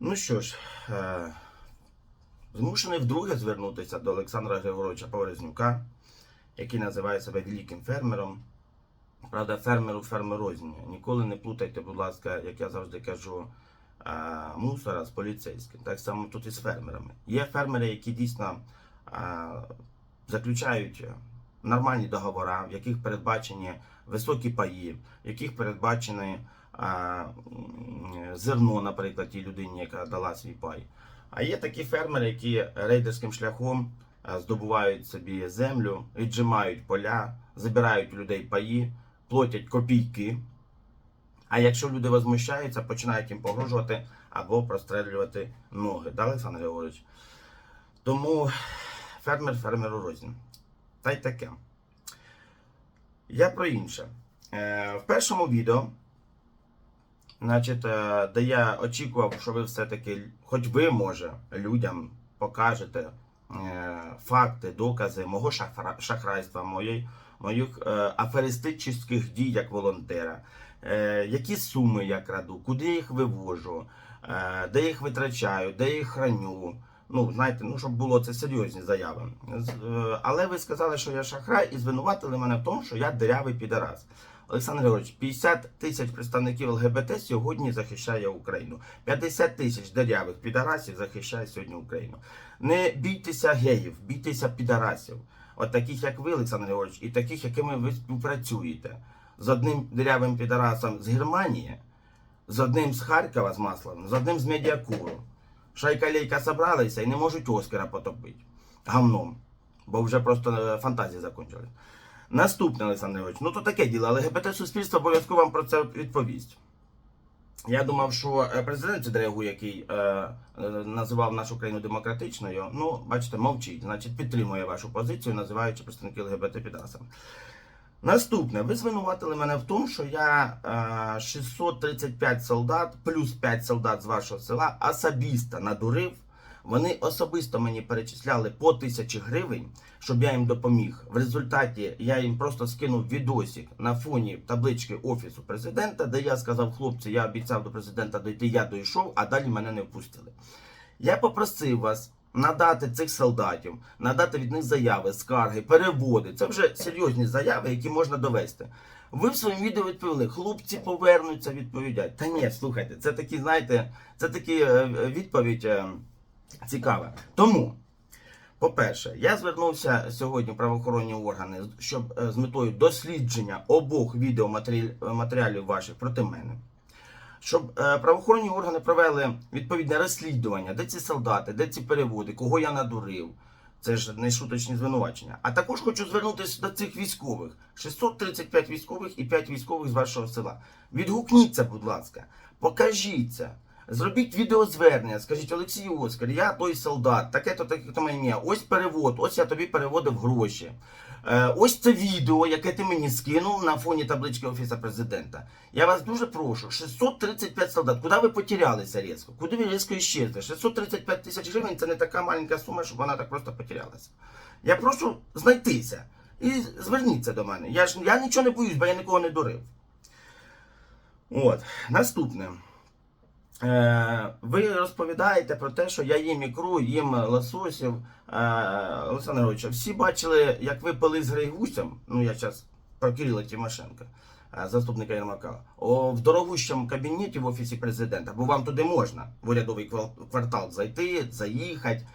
Ну що ж, е, змушений вдруге звернутися до Олександра Григоровича Поворознюка, який називає себе великим фермером. Правда, фермеру фермерозні. Ніколи не плутайте, будь ласка, як я завжди кажу, е, мусора з поліцейським. Так само тут і з фермерами. Є фермери, які дійсно е, заключають нормальні договори, в яких передбачені високі паї, в яких передбачені зерно, наприклад, тій людині, яка дала свій пай. А є такі фермери, які рейдерським шляхом здобувають собі землю, віджимають поля, забирають у людей паї, платять копійки. А якщо люди возмущаються, починають їм погрожувати або прострелювати ноги. Да, Олександр Григорович? Тому фермер фермеру рознь. Та й таке. Я про інше. Е, в першому відео, значить, е, де я очікував, що ви все-таки, хоч ви, може, людям покажете е, факти, докази мого шахрайства, моєї, моїх е, аферистичних дій як волонтера, які суми я краду, куди їх вивожу, де їх витрачаю, де їх храню. Ну, знаєте, ну щоб було це серйозні заяви. Але ви сказали, що я шахрай, і звинуватили мене в тому, що я дирявий підарас. Олександр Григорович, 50 тисяч представників ЛГБТ сьогодні захищає Україну. 50 тисяч дирявих підарасів захищає сьогодні Україну. Не бійтеся геїв, бійтеся підарасів. От таких, як ви, Олександр Григорович, і таких, якими ви співпрацюєте. З одним дирявим підарасом з Германії, з одним з Харкова з Масловим, з одним з Медіакуру. Шайка-лейка собралися і не можуть Оскара потопити гамном, бо вже просто е, фантазії закончились. Наступне, Олександр Григорович, ну то таке діло, ЛГБТ суспільство обов'язково вам про це відповість. Я думав, що е, президент Сидорегу, який е, е, називав нашу країну демократичною, ну, бачите, мовчить, значить підтримує вашу позицію, називаючи представників ЛГБТ підрасами. Наступне, ви звинуватили мене в тому, що я е, 635 солдат плюс 5 солдат з вашого села особисто надурив. Вони особисто мені перечисляли по тисячі гривень, щоб я їм допоміг. В результаті я їм просто скинув відосик на фоні таблички офісу президента, де я сказав, хлопці, я обіцяв до президента дойти, я дійшов, а далі мене не впустили. Я попросив вас надати цих солдатів, надати від них заяви, скарги, переводи. Це вже серйозні заяви, які можна довести. Ви в своєму відео відповіли, хлопці повернуться, відповідять. Та ні, слухайте, це такі, знаєте, це такі е, відповідь е, цікава. Тому. По-перше, я звернувся сьогодні в правоохоронні органи, щоб е, з метою дослідження обох відеоматеріалів ваших проти мене щоб е, правоохоронні органи провели відповідне розслідування, де ці солдати, де ці переводи, кого я надурив. Це ж не шуточні звинувачення. А також хочу звернутися до цих військових: 635 військових і 5 військових з вашого села. Відгукніться, будь ласка, покажіться. Зробіть відеозвернення, скажіть Олексій Оскар, я той солдат, таке-то, таке-то моє. Ось перевод, ось я тобі переводив гроші. Е, ось це відео, яке ти мені скинув на фоні таблички Офісу президента. Я вас дуже прошу, 635 солдат. Куди ви потерялися різко? Куди ви різко іщезли? 635 тисяч гривень це не така маленька сума, щоб вона так просто потерялася. Я прошу знайтися і зверніться до мене. Я ж я нічого не боюсь, бо я нікого не дурив. От, наступне. Е, ви розповідаєте про те, що я їм ікру, їм лососів. Е, Олександр Григорович, всі бачили, як ви пили з Грейгусем, ну я зараз про Кирила Тимошенка, е, заступника Єрмака, в дорогущому кабінеті в офісі президента, бо вам туди можна в урядовий квартал зайти, заїхати,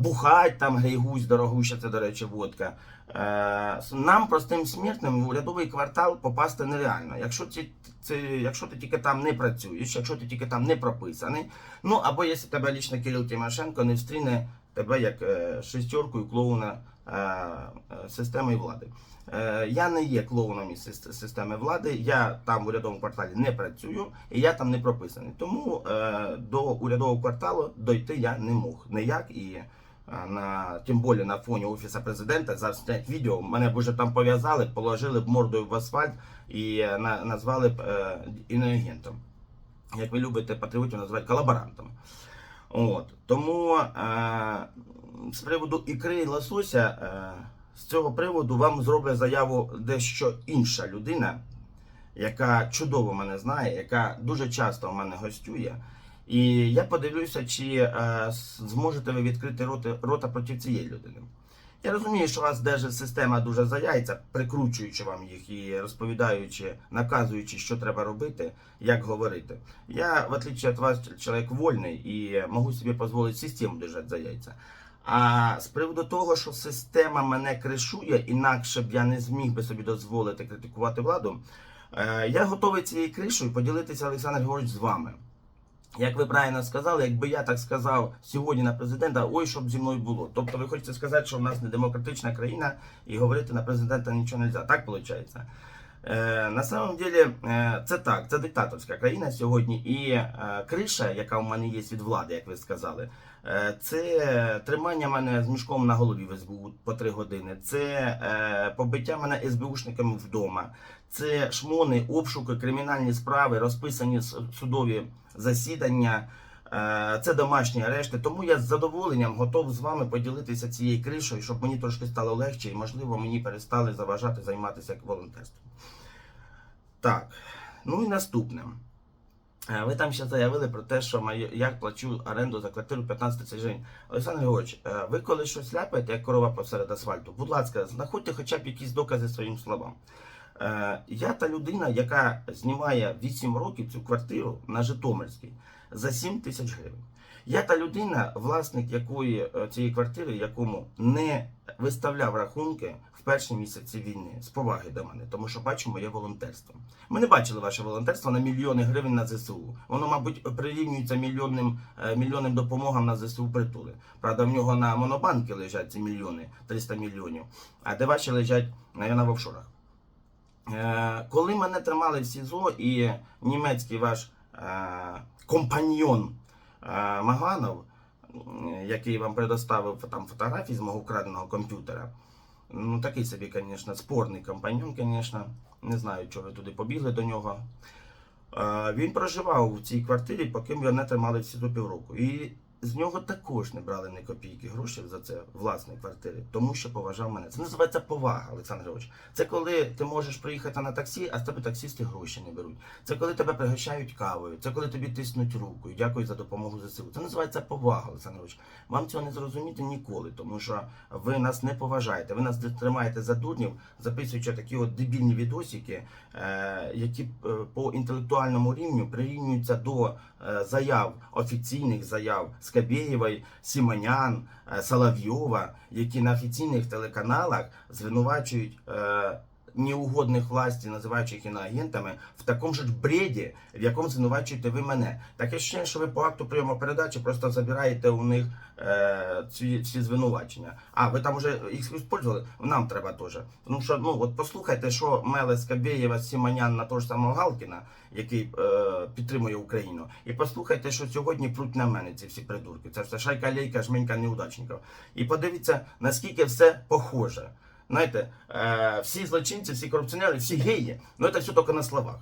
бухать там Грейгусь, дорогуща, це, до речі, водка. Е, нам, простим смертним, в урядовий квартал попасти нереально. Якщо ці, це, якщо ти тільки там не працюєш, якщо ти тільки там не прописаний, ну або якщо тебе лічно Кирил Тимошенко не встріне тебе як е, шестеркою клоуна е, системи влади. Я не є клоуном із системи влади, я там в урядовому кварталі не працюю і я там не прописаний. Тому до урядового кварталу дойти я не мог ніяк і. На тим більше на фоні офісу президента зараз снять відео. Мене б уже там пов'язали, положили б мордою в асфальт і е, на, назвали б е, іноагентом. Як ви любите патріотів називати колаборантами. От. Тому е, з приводу ікри і лосося, е, з цього приводу вам зроблять заяву дещо інша людина, яка чудово мене знає, яка дуже часто в мене гостює. І я подивлюся, чи е, зможете ви відкрити роти, рота проти цієї людини. Я розумію, що вас держить система дуже за яйця, прикручуючи вам їх і розповідаючи, наказуючи, що треба робити, як говорити. Я, в отличие від вас, чоловік вольний і можу собі дозволити систему держати за яйця. А з приводу того, що система мене кришує, інакше б я не зміг би собі дозволити критикувати владу, е, я готовий цією кришою поділитися, Олександр Григорович, з вами. Як ви правильно сказали, якби я так сказав сьогодні на президента, ой, що б зі мною було. Тобто ви хочете сказати, що в нас не демократична країна і говорити на президента нічого не можна. Так виходить? Е, на самом деле, е, це так, це диктаторська країна сьогодні, і е, криша, яка у мене є від влади, як ви сказали, е, це тримання мене з мішком на голові в СБУ по три години, це е, побиття мене СБУшниками вдома, це шмони, обшуки, кримінальні справи, розписані судові засідання. е, Це домашні арешти, тому я з задоволенням готов з вами поділитися цією кришою, щоб мені трошки стало легше і, можливо, мені перестали заважати займатися волонтерством. Так, ну і наступне. Е, Ви там ще заявили про те, що я плачу оренду за квартиру 15 тисяч гривень. Олександр Григорович, е, ви коли щось ляпаєте, як корова посеред асфальту, будь ласка, знаходьте хоча б якісь докази своїм словам. Е, Я та людина, яка знімає 8 років цю квартиру на Житомирській за 7 тисяч гривень. Я та людина, власник якої е, цієї квартири, якому не виставляв рахунки в перші місяці війни з поваги до мене, тому що бачу моє волонтерство. Ми не бачили ваше волонтерство на мільйони гривень на ЗСУ. Воно, мабуть, прирівнюється мільйонним, е, мільйонним допомогам на ЗСУ притули. Правда, в нього на монобанки лежать ці мільйони, 300 мільйонів, а де ваші лежать, навіть, в офшорах. Е, Коли мене тримали в СІЗО і німецький ваш е, компаньйон е, Маганов, який вам предоставив там фотографії з мого вкраденого комп'ютера, ну такий собі, звісно, спорний компаньйон, звісно. Не знаю, чого ви туди побігли до нього. Він проживав у цій квартирі, поки мене тримали в СІЗО півроку. І з нього також не брали ні копійки грошей за це власної квартири, тому що поважав мене. Це називається повага, Олександр Григорович. Це коли ти можеш приїхати на таксі, а з тебе таксісти гроші не беруть. Це коли тебе пригощають кавою, це коли тобі тиснуть руку і дякую за допомогу ЗСУ. Це називається повага, Олександр Григорович. Вам цього не зрозуміти ніколи, тому що ви нас не поважаєте. Ви нас тримаєте за дурнів, записуючи такі от дебільні відосики, е, які е, по інтелектуальному рівню прирівнюються до е, заяв офіційних заяв Скабєєвої, Сімонян, е, Соловйова, які на офіційних телеканалах звинувачують. Неугодних власті, називаючи їх іноагентами, в такому ж бреді, в якому звинувачуєте ви мене. Таке ще, що ви по акту прийому передачі просто забираєте у них е, ці, ці звинувачення. А ви там вже їх використовували? Нам треба теж. Тому що ну от послухайте, що меле Скабєєва, Сімонян на того ж самого Галкіна, який е, підтримує Україну, і послухайте, що сьогодні пруть на мене ці всі придурки. Це все шайка лейка, жменька неудачників. І подивіться, наскільки все похоже. Знаєте, е, всі злочинці, всі корупціонери, всі геї, ну це все тільки на словах.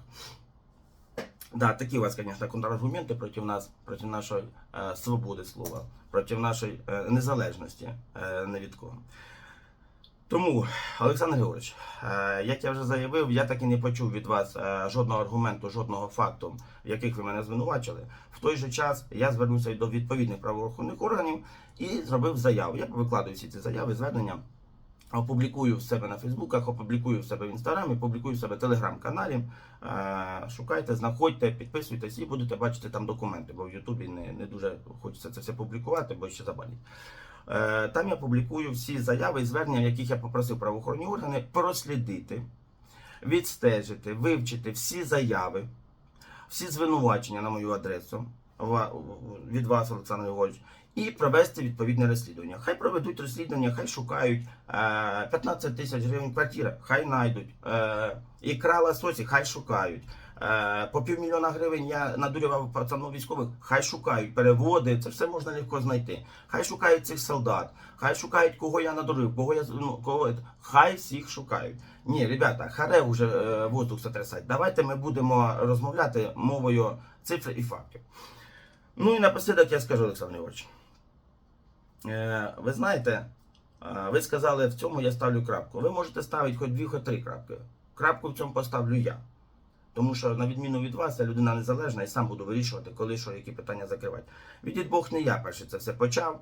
Да, такі у вас, конечно, контраргументи проти нас, проти нашої е, свободи слова, проти нашої е, незалежності е, не від. Тому, Олександр Григорович, е, як я вже заявив, я так і не почув від вас е, жодного аргументу, жодного факту, в яких ви мене звинувачили. В той же час я звернувся до відповідних правоохоронних органів і зробив заяву. Я викладаю всі ці заяви, звернення. Опублікую в себе на Фейсбуках, опублікую в себе в інстаграмі, публікую в себе телеграм-каналі. Е, Шукайте, знаходьте, підписуйтесь і будете бачити там документи, бо в Ютубі не, не дуже хочеться це все публікувати, бо ще забанять. Е, Там я публікую всі заяви і звернення, яких я попросив правоохоронні органи прослідити, відстежити, вивчити всі заяви, всі звинувачення на мою адресу від вас, Олександр Григорович, і провести відповідне розслідування. Хай проведуть розслідування, хай шукають е, 15 тисяч гривень квартира, хай знайдуть. Е, ікра лососі, хай шукають. Е, по півмільйона гривень я надурював пацанов військових, хай шукають переводи, це все можна легко знайти. Хай шукають цих солдат, хай шукають, кого я надурив, кого я ну, кого хай всіх шукають. Ні, ребята, харе вже е, воздух сотрясать. Давайте ми будемо розмовляти мовою цифр і фактів. Ну і напослідок я скажу, Олександр Григорович. Е, ви знаєте, е, ви сказали, в цьому я ставлю крапку. Ви можете ставити хоч дві, хоч три крапки. Крапку в цьому поставлю я. Тому що, на відміну від вас, я людина незалежна і сам буду вирішувати, коли що, які питання закривати. Відіть Бог не я перше це все почав.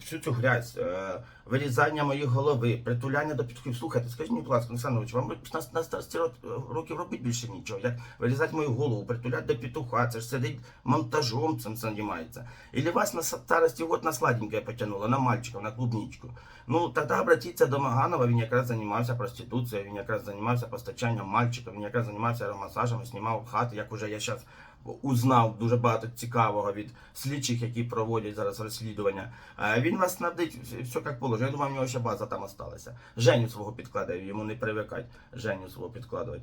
Всю цю грязь, е, вирізання моєї голови, притуляння до підхів. Слухайте, скажіть будь ласка, Олександрович, вам на, старості рок- років робити більше нічого. Як вирізати мою голову, притуляти до петуха, це ж сидить монтажом цим займається. Или вас на старості год на сладенькое потянуло, на мальчиков, на клубничку. Ну, тогда обратіться до Маганова, він якраз займався проституцією, він якраз займався постачанням мальчиків, він якраз займався масажем, знімав хати, як уже я зараз узнав дуже багато цікавого від слідчих, які проводять зараз розслідування. Е, Він вас снабдить все як положено. Я думаю, в нього ще база там осталася. Женю свого підкладає, йому не привикать Женю свого підкладувати.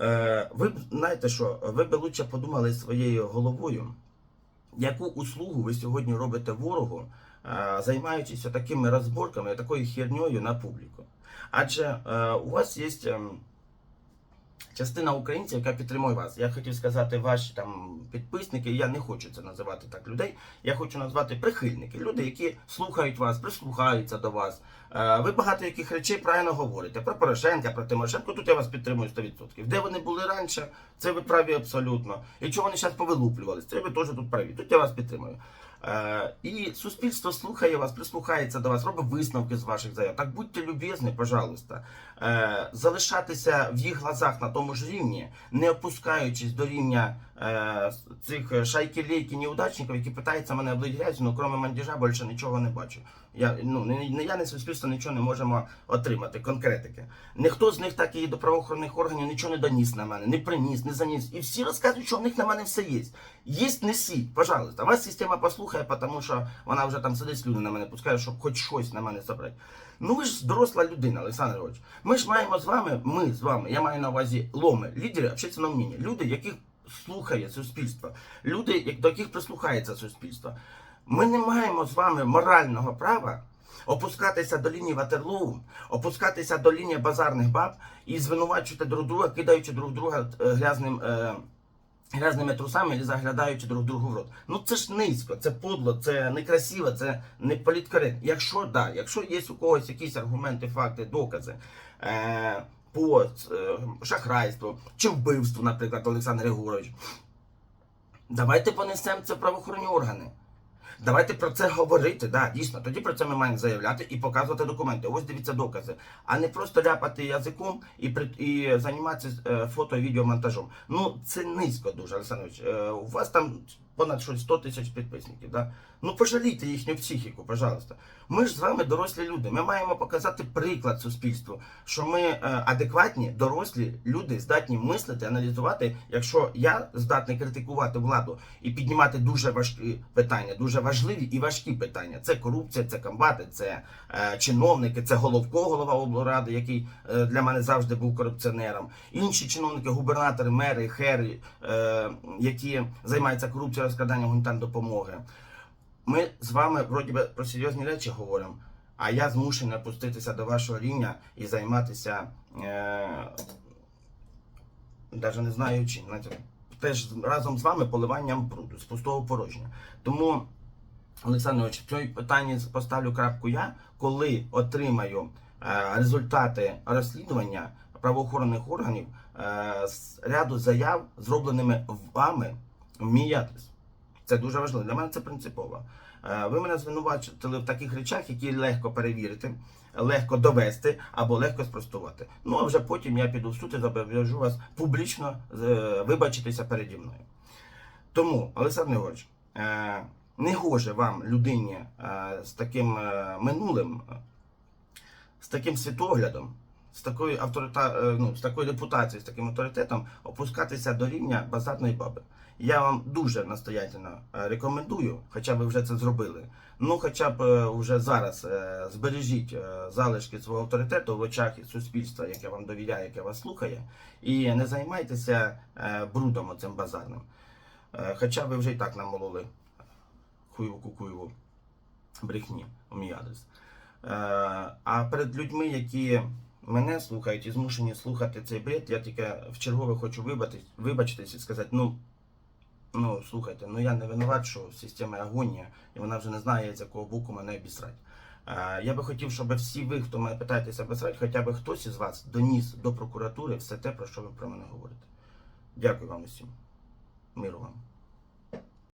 Е, Ви знаєте що, ви б лучше подумали своєю головою, яку услугу ви сьогодні робите ворогу, е, займаючись такими розборками, такою херньою на публіку. Адже у вас є ем, частина українців, яка підтримує вас. Я хотів сказати ваші там підписники, я не хочу це називати так людей. Я хочу назвати прихильники, люди, які слухають вас, прислухаються до вас. Е, Ви багато яких речей правильно говорите про Порошенка, про Тимошенко. Тут я вас підтримую 100%. Де вони були раніше, це ви праві абсолютно. І чого вони зараз повилуплювалися, це ви теж тут праві. Тут я вас підтримую. Е, і суспільство слухає вас, прислухається до вас, робить висновки з ваших заяв. Так будьте любезні, пожалуйста. Е, залишатися в їх глазах на тому ж рівні, не опускаючись до рівня цих шайки-лейки неудачників, які питаються мене облить грязю, ну крім мандіжа більше нічого не бачу. Я, ну, не, я, не суспільство нічого не можемо отримати, конкретики. Ніхто з них так і до правоохоронних органів нічого не доніс на мене, не приніс, не заніс. І всі розказують, що в них на мене все є. Єсть несіть, пожалуйста. Вас система послухає, тому що вона вже там сидить слюни на мене, пускає, щоб хоч щось на мене забрати. Ну ви ж доросла людина, Олександр Григорович. Ми ж маємо з вами, ми з вами, я маю на увазі ломи, лідери общественного мнення, люди, яких слухає суспільство, люди, до яких прислухається суспільство. Ми не маємо з вами морального права опускатися до лінії Ватерлоу, опускатися до лінії базарних баб і звинувачувати друг друга, кидаючи друг друга е, грязним. Е, Грязними трусами і заглядаючи друг другу в рот. Ну це ж низько, це подло, це некрасиво, це не політкоректно. Якщо да, якщо є у когось якісь аргументи, факти, докази е, по е, шахрайству чи вбивству, наприклад, Олександр Григорович, давайте понесемо це правоохоронні органи. Давайте про це говорити. Да, дійсно, тоді про це ми маємо заявляти і показувати документи. Ось дивіться докази, а не просто ляпати язиком і і займатися е, фото і відеомонтажом. Ну це низько дуже, Олександрович. Е, у вас там понад щось 100 тисяч підписників. Да? Ну пожалійте їхню психіку, пожалуйста. Ми ж з вами дорослі люди. Ми маємо показати приклад суспільству, що ми е, адекватні, дорослі люди, здатні мислити, аналізувати. Якщо я здатний критикувати владу і піднімати дуже важкі питання, дуже важливі і важкі питання. Це корупція, це комбати, це е, чиновники, це головко, голова облради, який е, для мене завжди був корупціонером. Інші чиновники, губернатори, мери, хери, е, які займаються корупцією, розкраданням гуманітарної допомоги. Ми з вами вроді би про серйозні речі говоримо, а я змушений опуститися до вашого рівня і займатися. Е, навіть не знаю чим. Теж разом з вами поливанням бруду з пустого порожня. Тому, Олександрович, в цьому питанні поставлю крапку я, коли отримаю е, результати розслідування правоохоронних органів е, з ряду заяв, зробленими вами в мій адрес. Це дуже важливо. Для мене це принципово. Е, Ви мене звинувачили в таких речах, які легко перевірити, легко довести або легко спростувати. Ну а вже потім я піду в суд і зобов'яжу вас публічно е, вибачитися переді мною. Тому, Олександр Григорович, е, не гоже вам, людині з таким минулим, з таким світоглядом, з такою авторита... е, ну, з такою репутацією, з таким авторитетом опускатися до рівня базарної баби. Я вам дуже настоятельно е, рекомендую, хоча ви вже це зробили. Ну, хоча б вже зараз е, збережіть е, залишки свого авторитету в очах суспільства, яке вам довіряє, яке вас слухає, і не займайтеся брудом оцим базарним. Хоча ви вже і так намололи хуйву кукуєву брехні у мій адрес. А перед людьми, які мене слухають і змушені слухати цей бред, я тільки в чергове хочу вибачитись, вибачитись і сказати, ну. Ну, слухайте, ну я не винуват, що система агонія, і вона вже не знає, з якого боку мене обісрати. Я би хотів, щоб всі ви, хто мене питаєтеся безпосередньо, хоча б хтось із вас доніс до прокуратури все те, про що ви про мене говорите. Дякую вам усім. Миру вам.